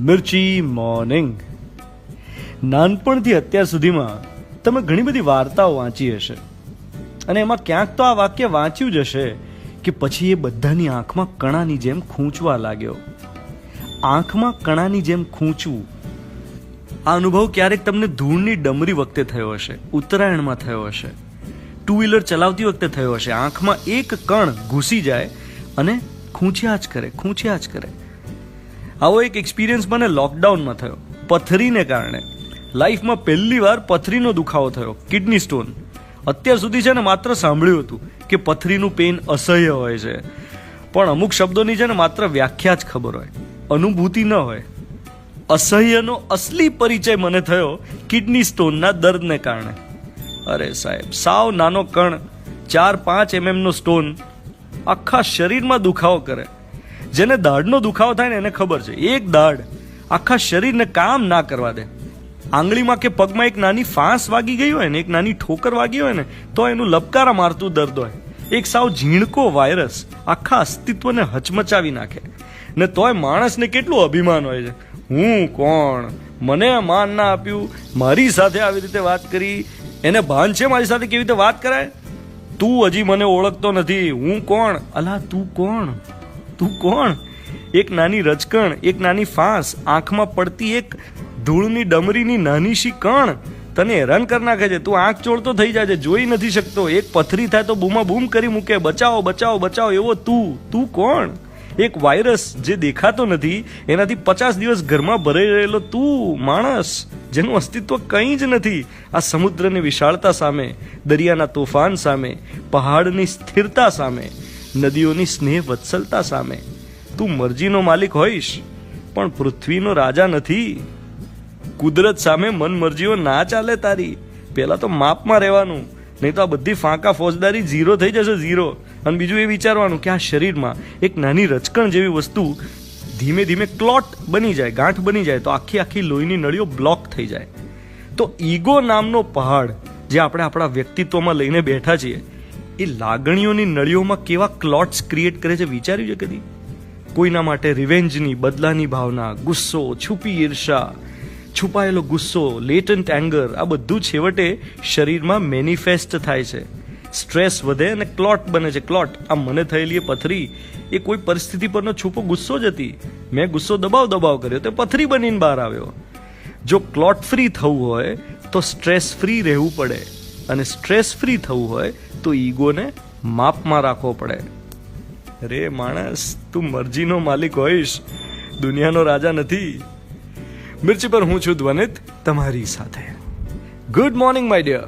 મિર્ચી morning. નાનપણથી અત્યાર સુધીમાં તમે ઘણી બધી વાર્તાઓ વાંચી હશે. અને એમાં ક્યાંક તો આ વાક્ય વાંચ્યું જ હશે કે પછી એ બધાની આંખમાં કણાની જેમ ખૂંચવા લાગ્યો. આંખમાં કણાની જેમ ખૂંચવું. આ અનુભવ ક્યારેક તમને ધૂળની ડમરી વખતે થયો હશે, ઉત્તરાયણમાં થયો હશે. ટુ વ્હીલર ચલાવતી વખતે થયો હશે. આંખમાં એક કણ ઘૂસી જાય અને ખૂંચ્યા જ કરે, ખૂંચ્યા જ કરે. આવો એક એક્સપિરિયન્સ મને લોકડાઉનમાં થયો. પથરીને કારણે. લાઈફમાં પહેલી વાર પથરીનો દુખાવો થયો. કિડની સ્ટોન અત્યાર સુધી છે ને માત્ર સાંભળ્યું હતું કે પથરીનું પેન અસહ્ય હોય છે. પણ અમુક શબ્દોની છે ને માત્ર વ્યાખ્યા જ ખબર હોય. અનુભૂતિ ન હોય. અસહ્યનો અસલી પરિચય મને થયો કિડની સ્ટોનના દર્દને કારણે. અરે સાહેબ, સાવ નાનો કણ, ચાર પાંચ એમએમનો સ્ટોન આખા શરીરમાં દુખાવો કરે. જેને દાઢનો દુખાવો થાય ને એને ખબર છે. એક દાઢ આખા શરીરને કામ ના કરવા દે. આંગળીમાં કે પગમાં એક નાની ફાંસ વાગી ગઈ હોય ને, એક નાની ઠોકર વાગી હોય ને, તો એનું લબકારા મારતું દર્દ હોય. એક સાવ ઝીણકો વાયરસ આખા અસ્તિત્વને હચમચાવી નાખે. ને તોય માણસને કેટલું અભિમાન હોય છે. હું કોણ? મને માન ના આપ્યું. મારી સાથે આવી રીતે વાત કરી. એને ભાન છે મારી સાથે કેવી રીતે વાત કરાય? તું હજી મને ઓળખતો નથી. હું કોણ? અલા, તું કોણ? તું કોણ? એક નાની રજકણ, એક નાની ફાંસ, આંખમાં પડતી એક ધૂળની ડમરીની નાની શી કણ. તને હેરાન કરી નાખે છે. તું આંખ ચોળતો થઈ જાય છે જોઈ નથી શકતો. એક પથરી થાય તો બૂમા બૂમ કરી મૂકે. બચાવો બચાવો બચાવો, એવો તું. તું કોણ? એક વાયરસ જે દેખાતો નથી, એનાથી પચાસ દિવસ ઘરમાં ભરાઈ રહેલો તું માણસ, જેનું અસ્તિત્વ કંઈ જ નથી. આ સમુદ્રની વિશાળતા સામે, દરિયાના તોફાન સામે, પહાડની સ્થિરતા સામે. નદીઓની સ્નેહ વત્સલતા સામે. તું મરજીનો માલિક હોઈશ, પણ પૃથ્વીનો રાજા નથી. કુદરત સામે મનમરજીઓ ના ચાલે તારી. પહેલાં તો માપમાં રહેવાનું, નહીં તો આ બધી ફાંકા ફોજદારી ઝીરો થઈ જશે, ઝીરો. અને બીજું એ વિચારવાનું કે આ શરીરમાં એક નાની રચકણ જેવી વસ્તુ ધીમે ધીમે ક્લોટ બની જાય, ગાંઠ બની જાય, તો આખી આખી લોહીની નળીઓ બ્લોક થઈ જાય. તો ઈગો નામનો પહાડ, જે આપણે આપણા વ્યક્તિત્વમાં લઈને બેઠા છીએ એ લાગણીઓની નળીઓમાં કેવા ક્લોટ્સ ક્રિએટ કરે છે વિચાર્યું છે કદી? કોઈના માટે રિવેન્જની બદલાની ભાવના, ગુસ્સો, છુપી ઈર્ષા, છુપાયેલો ગુસ્સો લેટન્ટ એંગર આ બધું છેવટે શરીરમાં મેનિફેસ્ટ થાય છે. સ્ટ્રેસ વધે અને ક્લોટ બને છે. ક્લોટ આ મને થયેલી એ પથરી, એ કોઈ પરિસ્થિતિ પરનો છુપો ગુસ્સો જ હતી. મેં ગુસ્સો દબાવ દબાવ કર્યો, તો પથરી બનીને બહાર આવ્યો. જો ક્લોટ ફ્રી થવું હોય, તો સ્ટ્રેસ ફ્રી રહેવું પડે. અને સ્ટ્રેસ ફ્રી થવું હોય તો ઈગોને માપમાં રાખવો પડે. અરે માણસ, તું મરજીનો માલિક હોઈશ. દુનિયાનો રાજા નથી. મિર્ચી પર હું છું ધ્વનિત તમારી સાથે. Good morning my dear